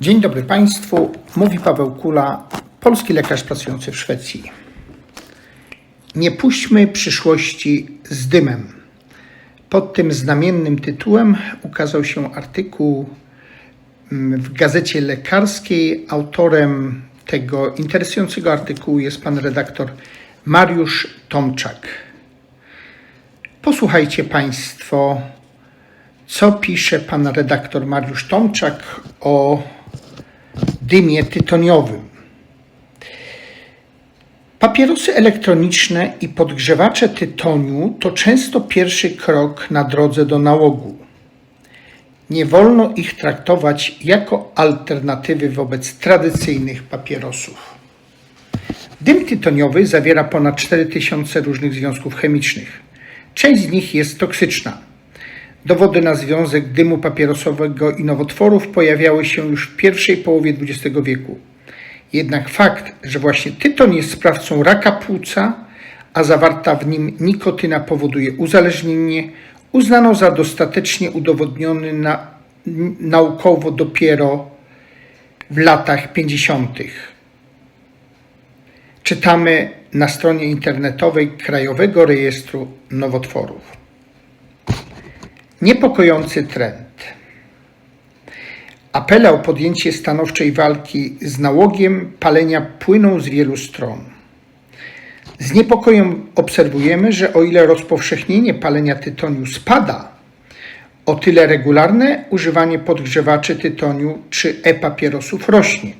Dzień dobry Państwu. Mówi Paweł Kula, polski lekarz pracujący w Szwecji. Nie puśćmy przyszłości z dymem. Pod tym znamiennym tytułem ukazał się artykuł mm, w gazecie lekarskiej. Autorem tego interesującego artykułu jest pan redaktor Mariusz Tomczak. Posłuchajcie Państwo, co pisze pan redaktor Mariusz Tomczak o dymie tytoniowym. Papierosy elektroniczne i podgrzewacze tytoniu to często pierwszy krok na drodze do nałogu. Nie wolno ich traktować jako alternatywy wobec tradycyjnych papierosów. Dym tytoniowy zawiera ponad 4000 różnych związków chemicznych. Część z nich jest toksyczna. Dowody na związek dymu papierosowego i nowotworów pojawiały się już w pierwszej połowie XX wieku. Jednak fakt, że właśnie tyton jest sprawcą raka płuca, a zawarta w nim nikotyna powoduje uzależnienie, uznano za dostatecznie udowodniony na, naukowo dopiero w latach 50. Czytamy na stronie internetowej Krajowego Rejestru Nowotworów. Niepokojący trend. Apele o podjęcie stanowczej walki z nałogiem palenia płyną z wielu stron. Z niepokojem obserwujemy, że o ile rozpowszechnienie palenia tytoniu spada, o tyle regularne używanie podgrzewaczy tytoniu czy e-papierosów rośnie.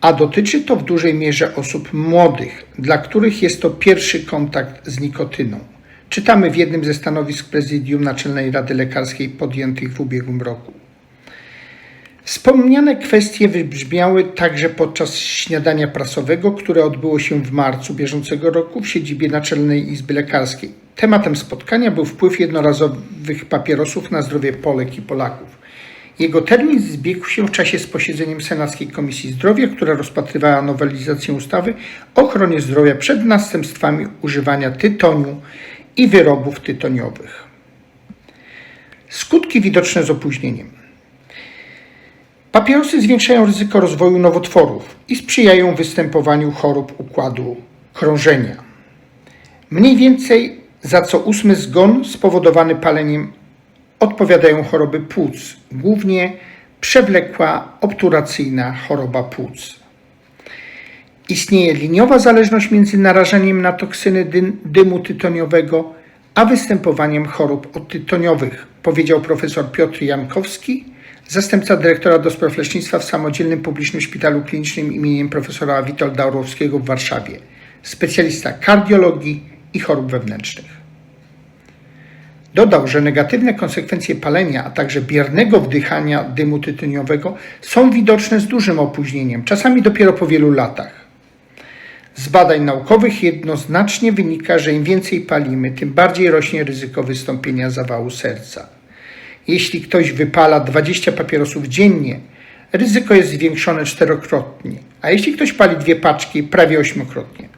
A dotyczy to w dużej mierze osób młodych, dla których jest to pierwszy kontakt z nikotyną. Czytamy w jednym ze stanowisk Prezydium Naczelnej Rady Lekarskiej podjętych w ubiegłym roku. Wspomniane kwestie wybrzmiały także podczas śniadania prasowego, które odbyło się w marcu bieżącego roku w siedzibie Naczelnej Izby Lekarskiej. Tematem spotkania był wpływ jednorazowych papierosów na zdrowie Polek i Polaków. Jego termin zbiegł się w czasie z posiedzeniem Senackiej Komisji Zdrowia, która rozpatrywała nowelizację ustawy o ochronie zdrowia przed następstwami używania tytoniu i wyrobów tytoniowych. Skutki widoczne z opóźnieniem. Papierosy zwiększają ryzyko rozwoju nowotworów i sprzyjają występowaniu chorób układu krążenia. Mniej więcej za co ósmy zgon spowodowany paleniem odpowiadają choroby płuc, głównie przewlekła obturacyjna choroba płuc. Istnieje liniowa zależność między narażeniem na toksyny dym, dymu tytoniowego a występowaniem chorób odtytoniowych, powiedział profesor Piotr Jankowski, zastępca dyrektora do spraw lecznictwa w Samodzielnym Publicznym Szpitalu Klinicznym imieniem profesora Witolda Orłowskiego w Warszawie, specjalista kardiologii i chorób wewnętrznych. Dodał, że negatywne konsekwencje palenia, a także biernego wdychania dymu tytoniowego są widoczne z dużym opóźnieniem, czasami dopiero po wielu latach. Z badań naukowych jednoznacznie wynika, że im więcej palimy, tym bardziej rośnie ryzyko wystąpienia zawału serca. Jeśli ktoś wypala 20 papierosów dziennie, ryzyko jest zwiększone czterokrotnie, a jeśli ktoś pali dwie paczki, prawie ośmiokrotnie.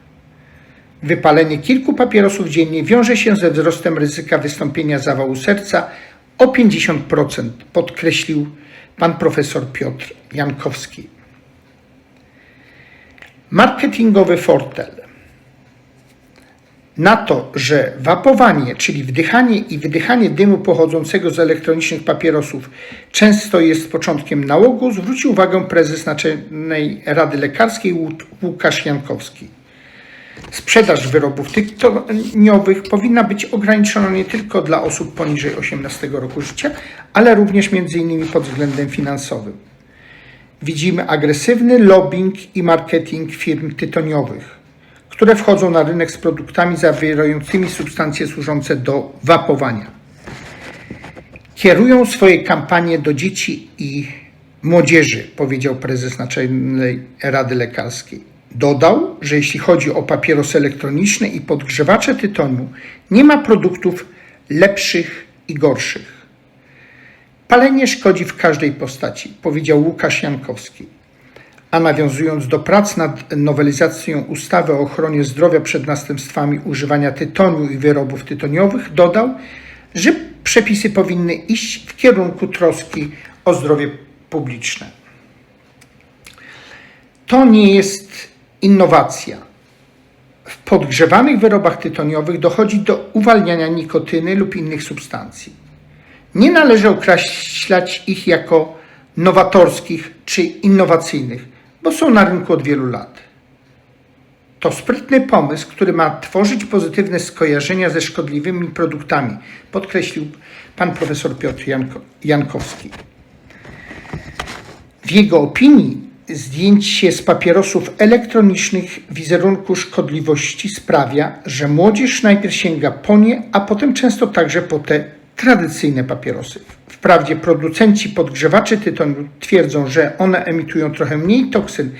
Wypalenie kilku papierosów dziennie wiąże się ze wzrostem ryzyka wystąpienia zawału serca o 50%, podkreślił pan profesor Piotr Jankowski. Marketingowy fortel. Na to, że wapowanie, czyli wdychanie i wydychanie dymu pochodzącego z elektronicznych papierosów często jest początkiem nałogu, zwrócił uwagę prezes Naczelnej Rady Lekarskiej Łukasz Jankowski. Sprzedaż wyrobów tytoniowych powinna być ograniczona nie tylko dla osób poniżej 18 roku życia, ale również między innymi pod względem finansowym. Widzimy agresywny lobbying i marketing firm tytoniowych, które wchodzą na rynek z produktami zawierającymi substancje służące do wapowania. Kierują swoje kampanie do dzieci i młodzieży, powiedział prezes Naczelnej Rady Lekarskiej. Dodał, że jeśli chodzi o papierosy elektroniczne i podgrzewacze tytoniu, nie ma produktów lepszych i gorszych. Palenie szkodzi w każdej postaci, powiedział Łukasz Jankowski. A nawiązując do prac nad nowelizacją ustawy o ochronie zdrowia przed następstwami używania tytoniu i wyrobów tytoniowych, dodał, że przepisy powinny iść w kierunku troski o zdrowie publiczne. to nie jest innowacja. W podgrzewanych wyrobach tytoniowych dochodzi do uwalniania nikotyny lub innych substancji. Nie należy określać ich jako nowatorskich czy innowacyjnych, bo są na rynku od wielu lat. To sprytny pomysł, który ma tworzyć pozytywne skojarzenia ze szkodliwymi produktami, podkreślił pan profesor Piotr Janko, Jankowski. W jego opinii zdjęcie z papierosów elektronicznych wizerunku szkodliwości sprawia, że młodzież najpierw sięga po nie, a potem często także po te tradycyjne papierosy. Wprawdzie producenci podgrzewaczy tytoniu twierdzą, że one emitują trochę mniej toksyn,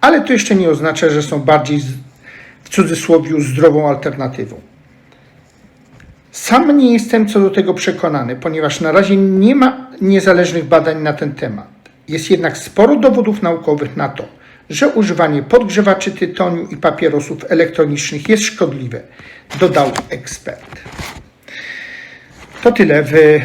ale to jeszcze nie oznacza, że są bardziej w cudzysłowie zdrową alternatywą. Sam nie jestem co do tego przekonany, ponieważ na razie nie ma niezależnych badań na ten temat. Jest jednak sporo dowodów naukowych na to, że używanie podgrzewaczy tytoniu i papierosów elektronicznych jest szkodliwe, dodał ekspert. To tyle w y,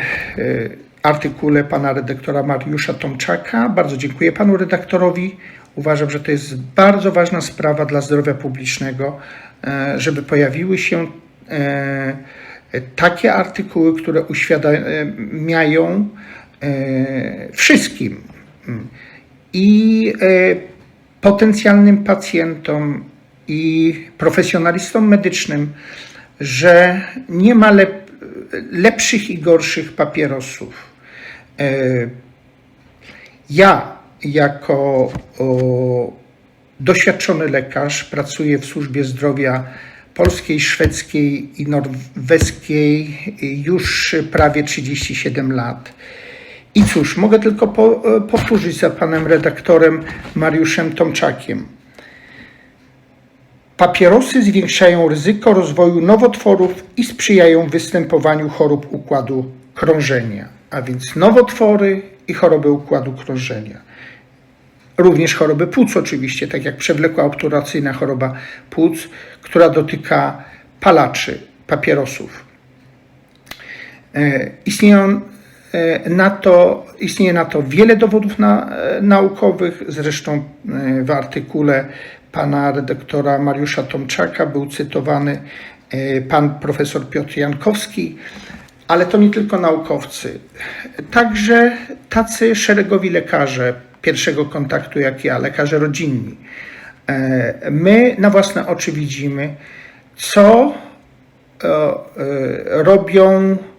artykule pana redaktora Mariusza Tomczaka. Bardzo dziękuję panu redaktorowi. Uważam, że to jest bardzo ważna sprawa dla zdrowia publicznego, e, żeby pojawiły się e, takie artykuły, które uświadamiają e, wszystkim mm, i e, potencjalnym pacjentom i profesjonalistom medycznym, że nie ma lep, lepszych i gorszych papierosów. E, Ja, jako doświadczony lekarz, pracuję w służbie zdrowia polskiej, szwedzkiej i norweskiej już prawie 37 lat. I cóż, mogę tylko po, powtórzyć za panem redaktorem Mariuszem Tomczakiem. Papierosy zwiększają ryzyko rozwoju nowotworów i sprzyjają występowaniu chorób układu krążenia, a więc nowotwory i choroby układu krążenia. Również choroby płuc oczywiście, tak jak przewlekła obturacyjna choroba płuc, która dotyka palaczy, papierosów. E, Istnieją na to, istnieje na to wiele dowodów na, e, naukowych. Zresztą e, w artykule pana redaktora Mariusza Tomczaka był cytowany e, pan profesor Piotr Jankowski, ale to nie tylko naukowcy, także tacy szeregowi lekarze pierwszego kontaktu jak ja, lekarze rodzinni. E, My na własne oczy widzimy, co e, e, robią, e,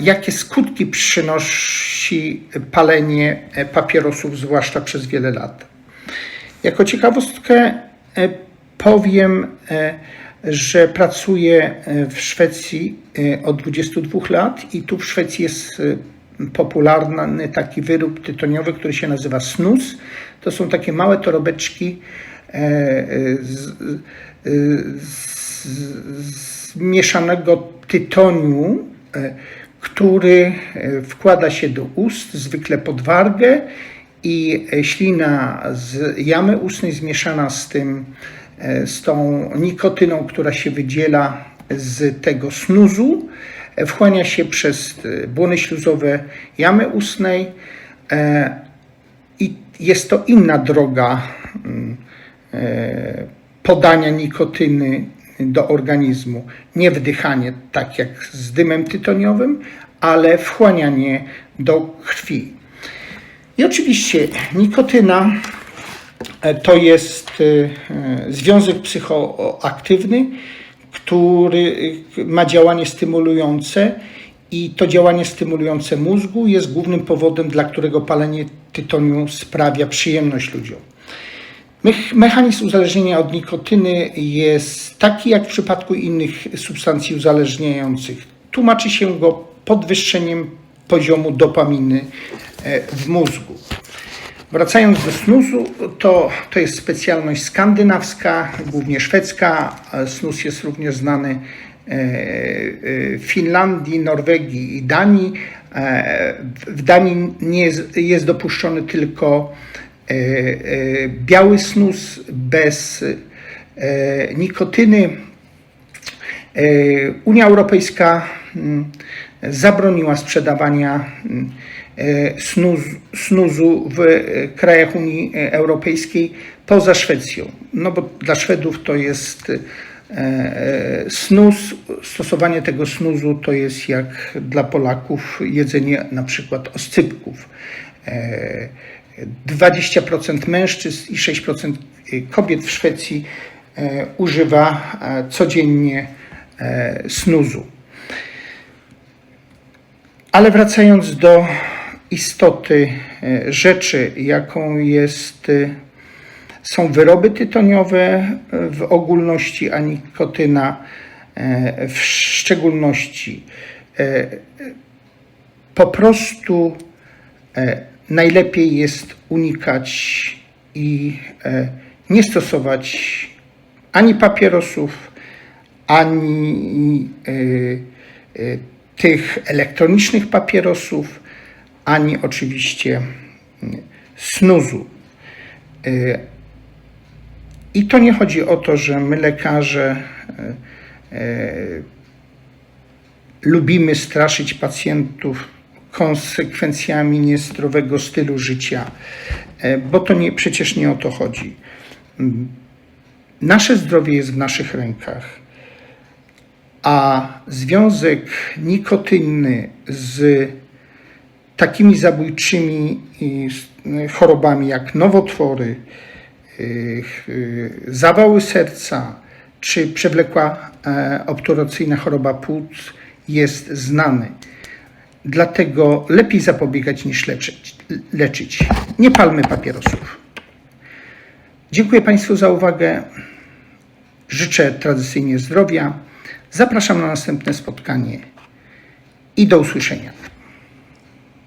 jakie skutki przynosi palenie e, papierosów, zwłaszcza przez wiele lat. Jako ciekawostkę e, powiem, e, że pracuję w Szwecji od 22 lat i tu w Szwecji jest popularny taki wyrób tytoniowy, który się nazywa snus. To są takie małe torobeczki e, z, e, z, z mieszanego tytoniu, który e, wkłada się do ust, zwykle pod wargę i e, ślina z jamy ustnej zmieszana z tym, e, z tą nikotyną, która się wydziela z tego snuzu, e, wchłania się przez e, błony śluzowe jamy ustnej e, i jest to inna droga mm, e, podania nikotyny do organizmu. Nie wdychanie, tak jak z dymem tytoniowym, ale wchłanianie do krwi. I oczywiście nikotyna e, to jest e, związek psychoaktywny, który e, ma działanie stymulujące i to działanie stymulujące mózgu jest głównym powodem, dla którego palenie tytoniu sprawia przyjemność ludziom. Mech- Mechanizm uzależnienia od nikotyny jest taki jak w przypadku innych substancji uzależniających. Tłumaczy się go podwyższeniem poziomu dopaminy e, w mózgu. Wracając do snusu, to, to jest specjalność skandynawska, głównie szwedzka. Snus jest również znany e, e, w Finlandii, Norwegii i Danii. W Danii nie jest, jest dopuszczony tylko biały snus bez e, nikotyny. E, Unia Europejska mm, zabroniła sprzedawania mm, e, snuz, snuzu w e, krajach Unii Europejskiej poza Szwecją. No bo dla Szwedów to jest e, snus, stosowanie tego snuzu to jest jak dla Polaków jedzenie na przykład oscypków. E, 20% mężczyzn i 6% kobiet w Szwecji e, używa e, codziennie e, snuzu. Ale wracając do istoty rzeczy, jaką jest, e, są wyroby tytoniowe w ogólności, a nikotyna w szczególności. Po prostu najlepiej jest unikać i e, nie stosować ani papierosów, ani e, e, tych elektronicznych papierosów, ani oczywiście mm, snuzu. I to nie chodzi o to, że my lekarze lubimy straszyć pacjentów konsekwencjami niezdrowego stylu życia, e, bo to nie, przecież nie o to chodzi. Nasze zdrowie jest w naszych rękach, a związek nikotyny z takimi zabójczymi s- chorobami jak nowotwory, y, zawały serca czy przewlekła e, obturacyjna choroba płuc jest znany. Dlatego lepiej zapobiegać niż leczyć. leczyć. Nie palmy papierosów. Dziękuję Państwu za uwagę. Życzę tradycyjnie zdrowia. Zapraszam na następne spotkanie i do usłyszenia.